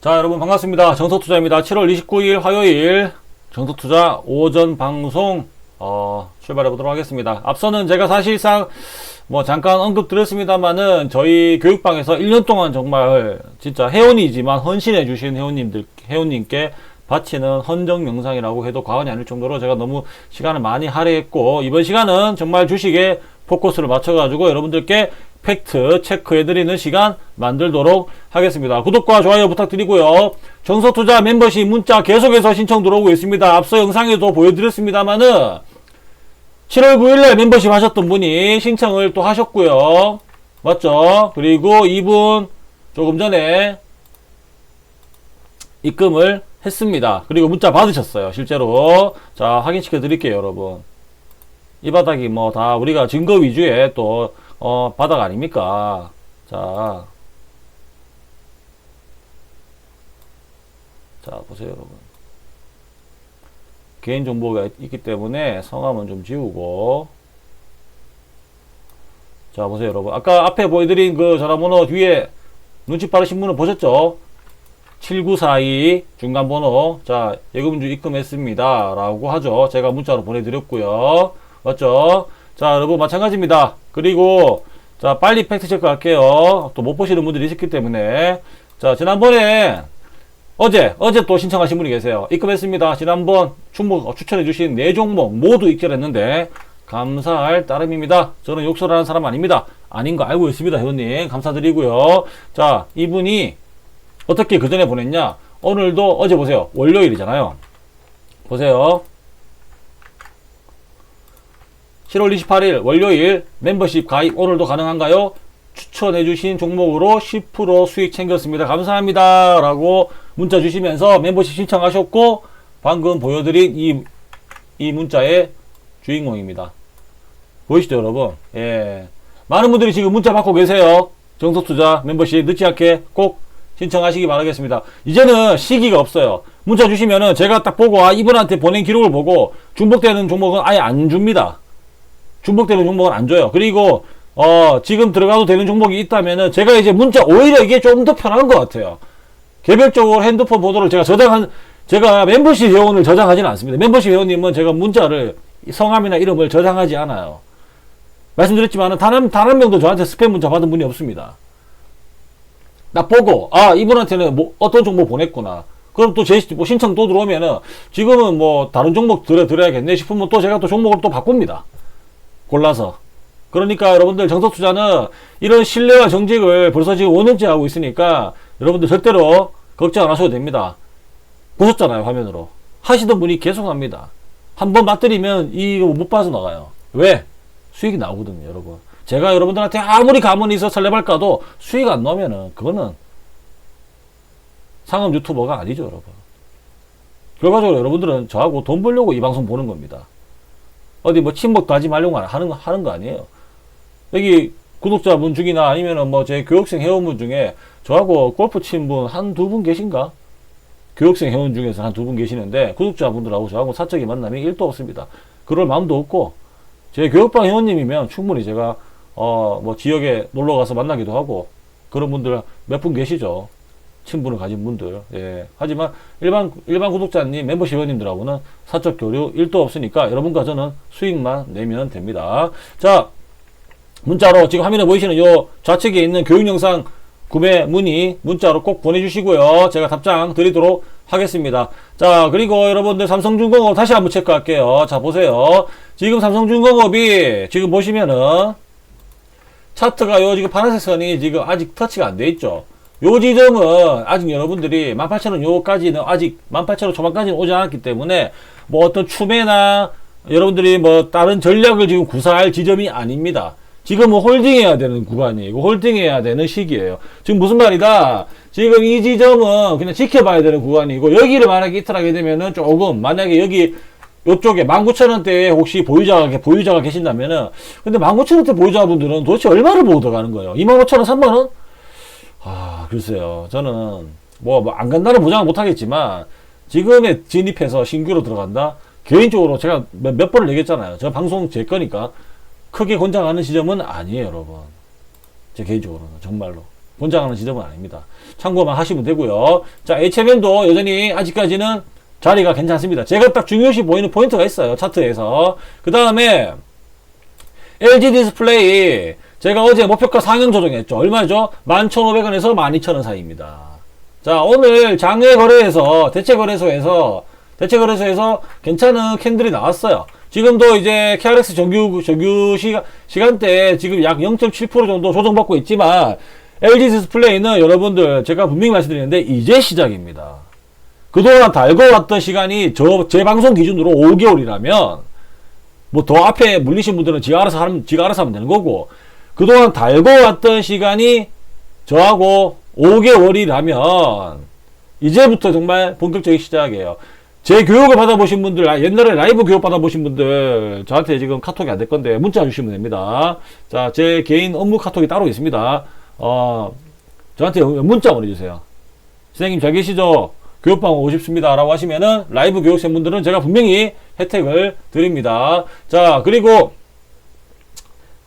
자, 여러분 반갑습니다. 정석투자입니다. 7월 29일 화요일 정석투자 오전 방송 어, 출발해 보도록 하겠습니다. 앞서는 제가 사실상 뭐 잠깐 언급 드렸습니다만은 저희 교육방에서 1년 동안 정말 진짜 회원이지만 헌신해 주신 회원님들 회원님께 바치는 헌정 영상이라고 해도 과언이 아닐 정도로 제가 너무 시간을 많이 할애했고 이번 시간은 정말 주식에 포커스를 맞춰가지고 여러분들께 팩트 체크해드리는 시간 만들도록 하겠습니다. 구독과 좋아요 부탁드리고요. 정서투자 멤버십 문자 계속해서 신청 들어오고 있습니다. 앞서 영상에도 보여드렸습니다만은 7월 9일날 멤버십 하셨던 분이 신청을 또 하셨고요. 맞죠? 그리고 이분 조금 전에 입금을 했습니다. 그리고 문자 받으셨어요. 실제로. 자, 확인시켜 드릴게요, 여러분. 이 바닥이 뭐 다 우리가 증거 위주의 또, 어, 바닥 아닙니까? 자. 자, 보세요, 여러분. 개인 정보가 있- 있기 때문에 성함은 좀 지우고. 자, 보세요, 여러분. 아까 앞에 보여드린 그 전화번호 뒤에 눈치 빠르신 분은 보셨죠? 7942 중간번호. 자, 예금주 입금했습니다. 라고 하죠. 제가 문자로 보내드렸고요. 맞죠? 자, 여러분, 마찬가지입니다. 그리고, 자, 빨리 팩트 체크 할게요. 또 못 보시는 분들이 있었기 때문에. 자, 지난번에, 어제, 어제 또 신청하신 분이 계세요. 입금했습니다. 지난번 충목 추천해 주신 네 종목 모두 입결했는데, 감사할 따름입니다. 저는 욕설하는 사람 아닙니다. 아닌 거 알고 있습니다, 회원님. 감사드리고요. 자, 이분이 어떻게 그 전에 보냈냐? 오늘도 어제 보세요. 월요일이잖아요. 보세요. 7월 28일 월요일 멤버십 가입 오늘도 가능한가요? 추천해주신 종목으로 10% 수익 챙겼습니다. 감사합니다. 라고 문자 주시면서 멤버십 신청하셨고 방금 보여드린 이, 이 문자의 주인공입니다. 보이시죠, 여러분? 예. 많은 분들이 지금 문자 받고 계세요. 정석투자 멤버십 늦지 않게 꼭 신청하시기 바라겠습니다. 이제는 시기가 없어요. 문자 주시면은 제가 딱 보고 아 이분한테 보낸 기록을 보고 중복되는 종목은 아예 안 줍니다. 중복되는 종목은 안 줘요. 그리고 어 지금 들어가도 되는 종목이 있다면은 제가 이제 문자 오히려 이게 좀 더 편한 것 같아요. 개별적으로 핸드폰 번호를 제가 저장한 제가 멤버십 회원을 저장하지는 않습니다. 멤버십 회원님은 제가 문자를 성함이나 이름을 저장하지 않아요. 말씀드렸지만 단한 단한 명도 저한테 스팸 문자 받은 분이 없습니다. 나 보고 아 이분한테는 뭐 어떤 정보 보냈구나. 그럼 또제뭐 신청 또 들어오면은 지금은 뭐 다른 종목 드려 드려야겠네 싶으면 또 제가 또 종목을 또 바꿉니다. 골라서. 그러니까 여러분들 정석 투자는 이런 신뢰와 정직을 벌써 지금 5년째 하고 있으니까 여러분들 절대로 걱정 안 하셔도 됩니다. 보셨잖아요 화면으로 하시던 분이 계속 합니다. 한번 맞들이면 이거 못 빠져나가요. 왜? 수익이 나오거든요, 여러분. 제가 여러분들한테 아무리 가만히 있어 설레발까도 수익 안 나오면은 그거는 상업 유튜버가 아니죠, 여러분. 결과적으로 여러분들은 저하고 돈 벌려고 이 방송 보는 겁니다. 어디 뭐 친목도 하지 말려고 하는 거, 하는 거 아니에요. 여기 구독자분 중이나 아니면은 뭐 제 교육생 회원분 중에 저하고 골프 친 분 한 두 분 계신가? 교육생 회원 중에서 한 두 분 계시는데 구독자분들하고 저하고 사적인 만남이 1도 없습니다. 그럴 마음도 없고 제 교육방 회원님이면 충분히 제가 어 뭐 지역에 놀러 가서 만나기도 하고 그런 분들 몇 분 계시죠. 친분을 가진 분들. 예. 하지만 일반 일반 구독자님 멤버십 회원님들하고는 사적 교류 1도 없으니까 여러분과 저는 수익만 내면 됩니다. 자, 문자로 지금 화면에 보이시는 요 좌측에 있는 교육 영상 구매 문의 문자로 꼭 보내주시고요. 제가 답장 드리도록 하겠습니다. 자, 그리고 여러분들 삼성중공업 다시 한번 체크할게요. 자, 보세요. 지금 삼성중공업이 지금 보시면은 차트가 요 지금 파란색 선이 지금 아직 터치가 안 돼 있죠. 요 지점은 아직 여러분들이 18,000원 요까지는 아직 18,000원 초반까지는 오지 않았기 때문에 뭐 어떤 추매나 여러분들이 뭐 다른 전략을 지금 구사할 지점이 아닙니다. 지금은 홀딩해야 되는 구간이고 홀딩해야 되는 시기예요. 지금 무슨 말이다? 지금 이 지점은 그냥 지켜봐야 되는 구간이고 여기를 만약에 이탈하게 되면은 조금 만약에 여기 요쪽에 19,000원대에 혹시 보유자가 보유자가 계신다면은 근데 19,000원대 보유자분들은 도대체 얼마를 보고 들어가는 거예요? 25,000원, 3만원? 아, 글쎄요. 저는 뭐안 간다는 보장은 못 하겠지만 지금에 진입해서 신규로 들어간다. 개인적으로 제가 몇, 몇 번을 얘기했잖아요. 저 방송 제 거니까 크게 권장하는 지점은 아니에요, 여러분. 제 개인적으로는 정말로. 권장하는 지점은 아닙니다. 참고만 하시면 되고요. 자, HMM도 여전히 아직까지는 자리가 괜찮습니다. 제가 딱 중요시 보이는 포인트가 있어요. 차트에서. 그 다음에 LG 디스플레이 제가 어제 목표가 상향 조정했죠. 얼마죠? 11,500원에서 12,000원 사이입니다. 자, 오늘 장외 거래에서 대체 거래소에서 대체 거래소에서 괜찮은 캔들이 나왔어요. 지금도 이제 KRX 정규 정규 시간 시간대 지금 약 0.7% 정도 조정받고 있지만 LG 디스플레이는 여러분들 제가 분명히 말씀드리는데 이제 시작입니다. 그동안 달고 왔던 시간이 저 제 방송 기준으로 5개월이라면 뭐 더 앞에 물리신 분들은 지가 알아서 하면 지가 알아서 하면 되는 거고 그동안 달고 왔던 시간이 저하고 5개월이라면 이제부터 정말 본격적인 시작이에요. 제 교육을 받아보신 분들, 아, 옛날에 라이브 교육 받아보신 분들, 저한테 지금 카톡이 안 될 건데, 문자 주시면 됩니다. 자, 제 개인 업무 카톡이 따로 있습니다. 어, 저한테 문자 보내주세요. 선생님 잘 계시죠? 교육방 오고 싶습니다. 라고 하시면은, 라이브 교육생 분들은 제가 분명히 혜택을 드립니다. 자, 그리고,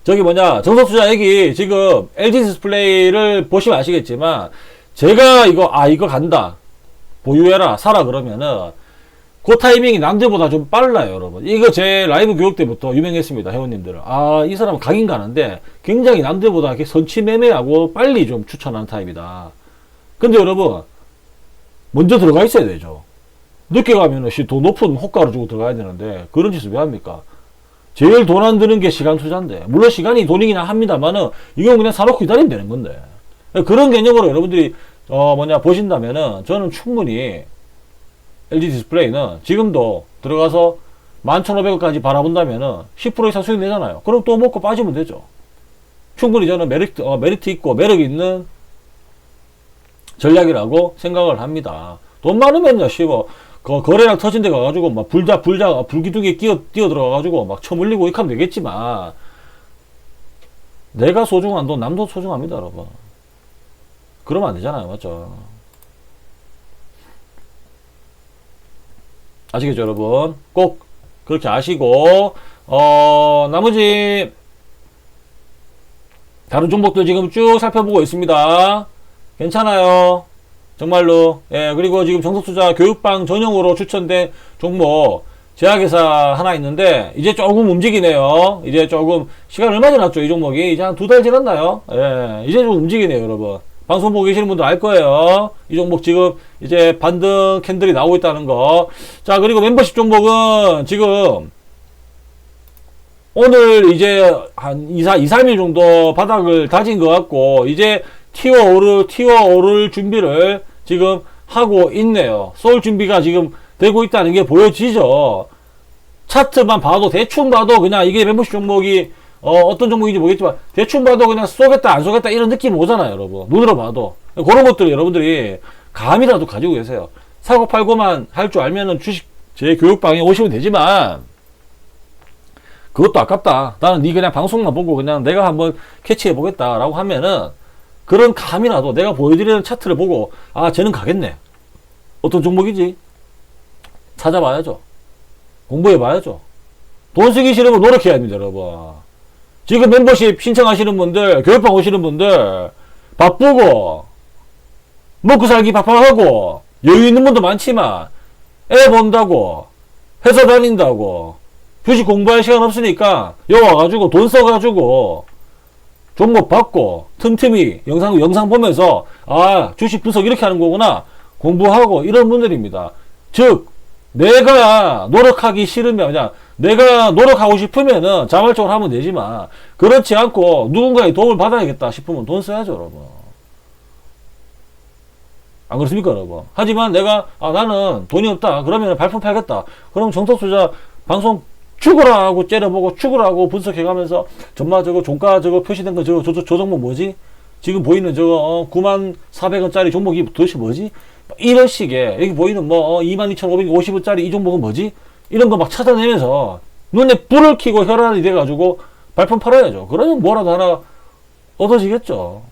저기 뭐냐, 정석투자 얘기, 지금 LG 디스플레이를 보시면 아시겠지만, 제가 이거, 아, 이거 간다. 보유해라, 사라 그러면은, 그 타이밍이 남들보다 좀 빨라요, 여러분. 이거 제 라이브 교육 때부터 유명했습니다, 회원님들. 아, 이 사람은 가긴 가는데, 굉장히 남들보다 이렇게 선취매매하고 빨리 좀 추천하는 타입이다. 근데 여러분, 먼저 들어가 있어야 되죠. 늦게 가면은 씨, 더 높은 호가를 주고 들어가야 되는데, 그런 짓을 왜 합니까? 제일 돈 안 드는 게 시간 투자인데, 물론 시간이 돈이긴 합니다만은, 이건 그냥 사놓고 기다리면 되는 건데. 그런 개념으로 여러분들이, 어, 뭐냐, 보신다면은, 저는 충분히, LG 디스플레이는 지금도 들어가서 11,500원까지 바라본다면은 10% 이상 수익 내잖아요. 그럼 또 먹고 빠지면 되죠. 충분히 저는 메리트, 어, 메리트 있고 매력 있는 전략이라고 생각을 합니다. 돈 많으면요, 씨뭐 그 거래량 터진 데 가가지고 막 불자 불자 불기둥에 끼어 뛰어 들어가가지고 막 처물리고 이렇게 하면 되겠지만 내가 소중한 돈 남도 소중합니다, 여러분. 그러면 안 되잖아요, 맞죠? 아시겠죠, 여러분? 꼭 그렇게 아시고, 어, 나머지, 다른 종목들 지금 쭉 살펴보고 있습니다. 괜찮아요. 정말로. 예, 그리고 지금 정석투자 교육방 전용으로 추천된 종목, 제약회사 하나 있는데, 이제 조금 움직이네요. 이제 조금, 시간 얼마 지났죠, 이 종목이? 이제 한 두 달 지났나요? 예, 이제 좀 움직이네요, 여러분. 방송 보고 계시는 분도 알 거예요. 이 종목 지금 이제 반등 캔들이 나오고 있다는 거. 자, 그리고 멤버십 종목은 지금 오늘 이제 한 2, 4, 2, 3일 정도 바닥을 다진 것 같고, 이제 튀어 오를, 튀어 오를 준비를 지금 하고 있네요. 쏠 준비가 지금 되고 있다는 게 보여지죠. 차트만 봐도, 대충 봐도 그냥 이게 멤버십 종목이 어, 떤 종목인지 모르겠지만, 대충 봐도 그냥 쏘겠다, 안 쏘겠다, 이런 느낌 오잖아요, 여러분. 눈으로 봐도. 그런 것들 여러분들이 감이라도 가지고 계세요. 사고 팔고만 할 줄 알면은 주식, 제 교육방에 오시면 되지만, 그것도 아깝다. 나는 니 그냥 방송만 보고 그냥 내가 한번 캐치해 보겠다라고 하면은, 그런 감이라도 내가 보여드리는 차트를 보고, 아, 쟤는 가겠네. 어떤 종목이지? 찾아봐야죠. 공부해 봐야죠. 돈 쓰기 싫으면 노력해야 합니다, 여러분. 지금 멤버십 신청하시는 분들, 교육방 오시는 분들, 바쁘고, 먹고 살기 바빠하고, 여유 있는 분도 많지만, 애 본다고, 회사 다닌다고, 주식 공부할 시간 없으니까, 여기 와가지고 돈 써가지고, 종목 받고, 틈틈이 영상, 영상 보면서, 아, 주식 분석 이렇게 하는 거구나, 공부하고, 이런 분들입니다. 즉, 내가 노력하기 싫으면 그냥 내가 노력하고 싶으면은 자발적으로 하면 되지만 그렇지 않고 누군가의 도움을 받아야겠다 싶으면 돈 써야죠 여러분. 안 그렇습니까 여러분? 하지만 내가 아 나는 돈이 없다. 그러면 발품 팔겠다. 그럼 정석투자 방송 죽으라 하고 째려보고 죽으라 하고 분석해가면서 정말 저거 종가 저거 표시된 거 저거 저, 저, 저 종목 뭐지 지금 보이는 저거 어, 9만 400원짜리 종목이 도대체 뭐지 이런 식의 여기 보이는 뭐 22,550원짜리 이 종목은 뭐지? 이런 거 막 찾아내면서 눈에 불을 켜고 혈안이 돼가지고 발품 팔아야죠. 그러면 뭐라도 하나 얻어지겠죠.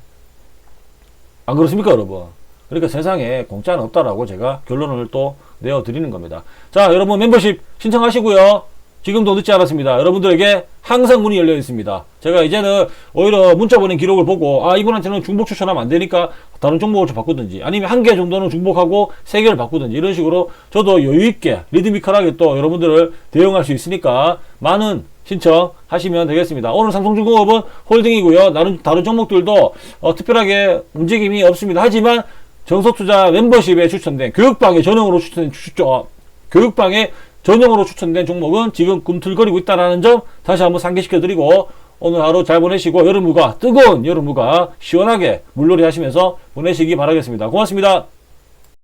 안 그렇습니까, 여러분? 그러니까 세상에 공짜는 없다라고 제가 결론을 또 내어드리는 겁니다. 자, 여러분 멤버십 신청하시고요. 지금도 늦지 않았습니다. 여러분들에게 항상 문이 열려 있습니다. 제가 이제는 오히려 문자 보낸 기록을 보고 아 이분한테는 중복 추천하면 안 되니까 다른 종목을 좀 바꾸든지 아니면 한 개 정도는 중복하고 세 개를 바꾸든지 이런 식으로 저도 여유 있게 리드미컬하게 또 여러분들을 대응할 수 있으니까 많은 신청하시면 되겠습니다. 오늘 삼성중공업은 홀딩이고요. 다른 다른 종목들도 어, 특별하게 움직임이 없습니다. 하지만 정석투자 멤버십에 추천된 교육방에 전용으로 추천된 추천 어, 교육방에 전용으로 추천된 종목은 지금 꿈틀거리고 있다는 점 다시 한번 상기시켜 드리고 오늘 하루 잘 보내시고 여름무가 뜨거운 여름무가 시원하게 물놀이 하시면서 보내시기 바라겠습니다. 고맙습니다.